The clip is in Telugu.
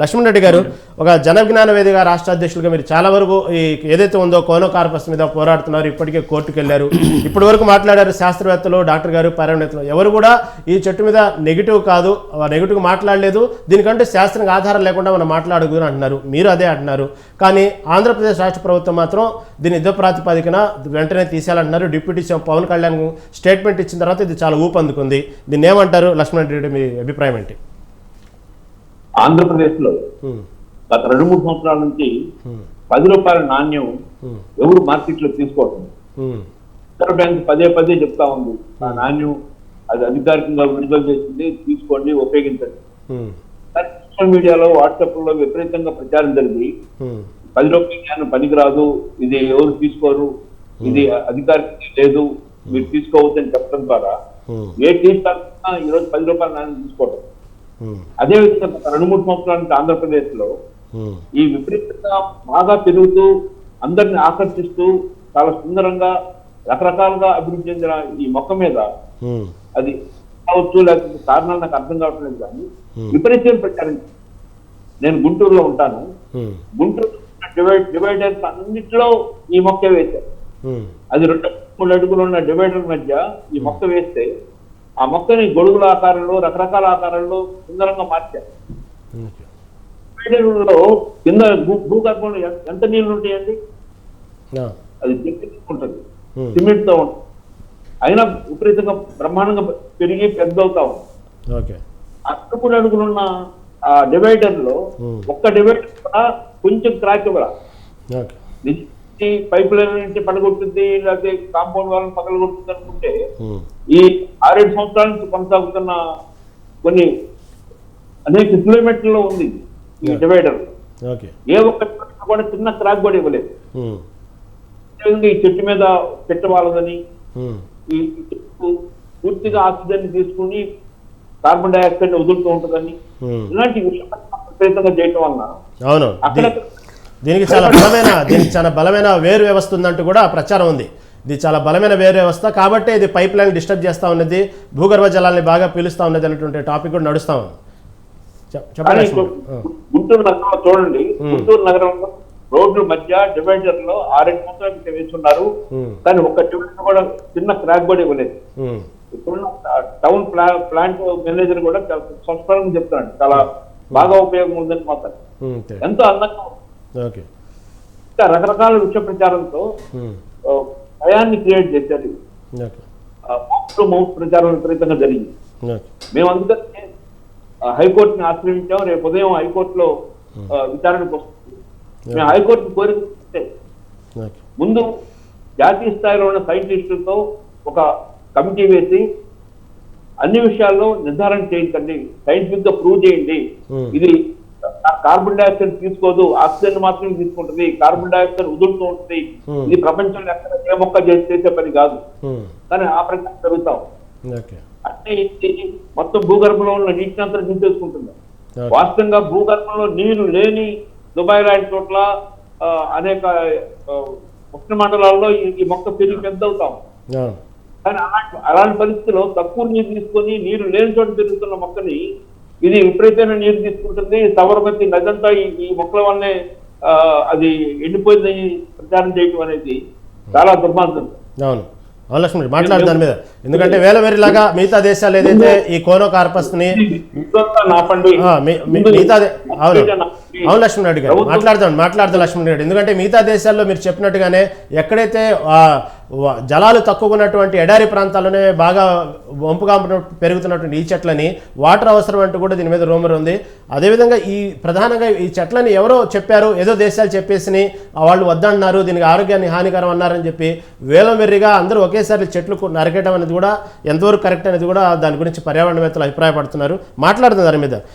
లక్ష్మణ్ రెడ్డి గారు ఒక జనజ్ఞాన వేదిక రాష్ట్ర అధ్యక్షులుగా మీరు చాలా వరకు ఈ ఏదైతే ఉందో కోనో కార్పస్ మీద పోరాడుతున్నారు ఇప్పటికే కోర్టుకు వెళ్ళారు. ఇప్పటి వరకు మాట్లాడారు శాస్త్రవేత్తలు డాక్టర్ గారు పర్యావరణవేత్తలు ఎవరు కూడా ఈ చెట్టు మీద నెగిటివ్ కాదు నెగిటివ్ మాట్లాడలేదు. దీనికంటే శాస్త్రంగా ఆధారం లేకుండా మనం మాట్లాడుకుని అంటున్నారు. మీరు అదే అంటున్నారు. కానీ ఆంధ్రప్రదేశ్ రాష్ట్ర ప్రభుత్వం మాత్రం దీని యుద్ధ ప్రాతిపదికన వెంటనే తీసేయాలంటున్నారు. Deputy CM Pawan Kalyan statement ఇచ్చిన తర్వాత ఇది చాలా ఊపందుకుంది దీన్ని ఏమంటారు? లక్ష్మణ్ రెడ్డి మీ అభిప్రాయం ఏంటి? ఆంధ్రప్రదేశ్లో. గత రెండు మూడు సంవత్సరాల నుంచి. పది రూపాయల నాణ్యం. ఎవరు మార్కెట్లో తీసుకోవటం. రిజర్వ్ బ్యాంక్ పదే పదే చెప్తా ఉంది ఆ నాణ్యం అది అధికారికంగా విడుదల చేసింది తీసుకోండి ఉపయోగించండి సోషల్ మీడియాలో వాట్సాప్లో విపరీతంగా ప్రచారం జరిగి. పది రూపాయల జ్ఞానం పనికిరాదు ఇది ఎవరు తీసుకోరు ఇది అధికారికంగా లేదు మీరు తీసుకోవద్దని చెప్పడం ద్వారా. ఏ టీ స్టాల్ ఈ రోజు పది రూపాయల నాణ్యం తీసుకోవటం అదే విధంగా గత రెండు మూడు సంవత్సరాల నుంచి ఆంధ్రప్రదేశ్లో. ఈ విపరీతంగా బాగా పెరుగుతూ అందరిని ఆకర్షిస్తూ చాలా సుందరంగా రకరకాలుగా అభివృద్ధి చెందిన ఈ మొక్క మీద. అది కావచ్చు లేకపోతే కారణాలు నాకు అర్థం కావట్లేదు కానీ. విపరీతం ప్రచారం నేను గుంటూరులో ఉంటాను. గుంటూరు డివైడ్ డివైడర్స్ అన్నిట్లో ఈ మొక్క వేశారు. అది రెండు మూడు అడుగులు ఉన్న డివైడర్ మధ్య ఈ మొక్క వేస్తే ఆ మొక్కని గొడుగుల ఆకారంలో రకరకాల ఆకారాల్లో సుందరంగా మార్చారు. కింద భూగర్భంలో ఎంత నీళ్ళు ఉంటాయండి. అది ఉంటుంది. సిమెంట్తో ఉంటుంది. అయినా విపరీతంగా బ్రహ్మాండంగా పెరిగి పెద్ద అవుతా ఉంది. ఓకే. అట్టుకుని అడుగులున్న ఆ డివైడర్లో. ఒక్క డివైడర్ కూడా కొంచెం క్రాక్ నిజానికి పైప్ లైన్ నుంచి పడగొట్టుద్ది లేకపోతే కాంపౌండ్ వాళ్ళని పగలగొట్టుద్ది అనుకుంటే హ్మ్. ఈ ఆరేడు సంవత్సరాల నుంచి కొనసాగుతున్న కొన్ని అనేక కిలోమీటర్లో ఉంది ఈ. డివైడర్ ఏ ఒక్క కూడా చిన్న క్రాక్ కూడా ఇవ్వలేదు. అదేవిధంగా ఈ చెట్టు మీద పెట్టవాలని హ్మ్. ఈ చెట్టు పూర్తిగా ఆక్సిజన్ తీసుకుని కార్బన్ డైఆక్సైడ్ వదులుతూ ఉంటుందని. ఇలాంటి విపరీతంగా చేయటం అవును అక్కడ దీనికి చాలా బలమైన దీనికి చాలా బలమైన వేరు వ్యవస్థ ఉందంటూ కూడా ప్రచారం ఉంది ఇది చాలా బలమైన వేరు వ్యవస్థ కాబట్టే ఇది పైప్ లైన్ డిస్టర్బ్ చేస్తూ ఉన్నది భూగర్భ జలాల్ని బాగా పీలుస్తూ ఉన్నది అనేటువంటి టాపిక్ కూడా నడుస్తూ ఉంది చెప్- చెప్పండి. గుంటూరు నగరంలో చూడండి. గుంటూరు నగరంలో రోడ్ల మధ్య డివైడర్లో ఆరేడు సంవత్సరాల క్రితం వేస్తున్నారు. కానీ ఒక్క డివైడర్ కూడా చిన్న క్రాక్ కూడా ఇవ్వలేదు. ఇప్పుడున్న టౌన్ ప్లా ప్లాంట్ మేనేజర్ కూడా చాలా స్పష్టంగా చెప్తాడు చాలా బాగా ఉపయోగం ఉందని మాత్రం. ఎంతో అందంగా ఇంకా రకరకాల విషయ ప్రచారంతో భయాన్ని క్రియేట్ చేశారు. మౌత్ టు మౌత్ ప్రచారం విపరీతంగా జరిగింది. మేము అందుకనే హైకోర్టుని ఆశ్రయించాం. రేపు ఉదయం హైకోర్టులో విచారణకు వస్తుంది మేము హైకోర్టు కోరిక ముందు జాతీయ స్థాయిలో ఉన్న సైంటిస్టులతో ఒక కమిటీ వేసి అన్ని విషయాల్లో నిర్ధారణ చేయించండి. సైంటిఫిక్గా ప్రూవ్ చేయండి. ఇది కార్బన్ డైఆక్సైడ్ తీసుకోదు ఆక్సిజన్ మాత్రమే తీసుకుంటుంది కార్బన్ డైఆక్సైడ్ వదులుతూ ఉంటుంది. Hmm. ఇది ప్రపంచంలో ఎక్కడ ఏ మొక్క చేసి పని కాదు. హ్మ్. కానీ ఆ ప్రకారం జరుగుతాం. అంటే మొత్తం భూగర్భంలో ఉన్న నీటిని అంతా నింపేసుకుంటుంది వాస్తవంగా భూగర్భంలో నీరు లేని దుబాయ్ లాంటి చోట్ల అనేక ఉష్ణ మండలాల్లో ఈ మొక్క పెరిగి పెద్ద అవుతాం. కానీ అలాంటి అలాంటి పరిస్థితిలో తక్కువ నీరు తీసుకొని నీరు లేని చోట పెరుగుతున్న మొక్కని ఇది విపరీతమైన నీరు తీసుకుంటుంది. సబర్మతి నదంతా ఈ ఈ మొక్కల వల్లే అది ఎండిపోయిందని ప్రచారం చేయటం అనేది చాలా దుర్మార్గం. అవును. లక్ష్మణ్ మాట్లాడు దాని మీద. ఎందుకంటే వేల వేరిలాగా మిగతా దేశాలు ఏదైతే ఈ కోనో మీ- మీ- మిగతా అవును. అవును లక్ష్మణ్ రెడ్డి గారు మాట్లాడదాం మాట్లాడదాం లక్ష్మణ్ రెడ్డి. ఎందుకంటే మిగతా దేశాల్లో మీరు చెప్పినట్టుగానే ఎక్కడైతే జలాలు తక్కువ ఉన్నటువంటి ఎడారి ప్రాంతాల్లోనే బాగా వంపుగా పెరుగుతున్నటువంటి ఈ చెట్లని వాటర్ అవసరం అంటూ కూడా దీని మీద రూమర్ ఉంది. అదేవిధంగా ఈ ప్రధానంగా ఈ చెట్లని ఎవరో చెప్పారు ఏదో దేశాలు చెప్పేసి వాళ్ళు వద్దన్నారు దీనికి ఆరోగ్యాన్ని హానికరం అన్నారని చెప్పి వేలం వెర్రిగా అందరూ ఒకేసారి చెట్లు నరకడం అనేది కూడా ఎంతవరకు కరెక్ట్ అనేది కూడా దాని గురించి పర్యావరణవేత్తలు అభిప్రాయపడుతున్నారు. మాట్లాడుతున్నారు దాని మీద.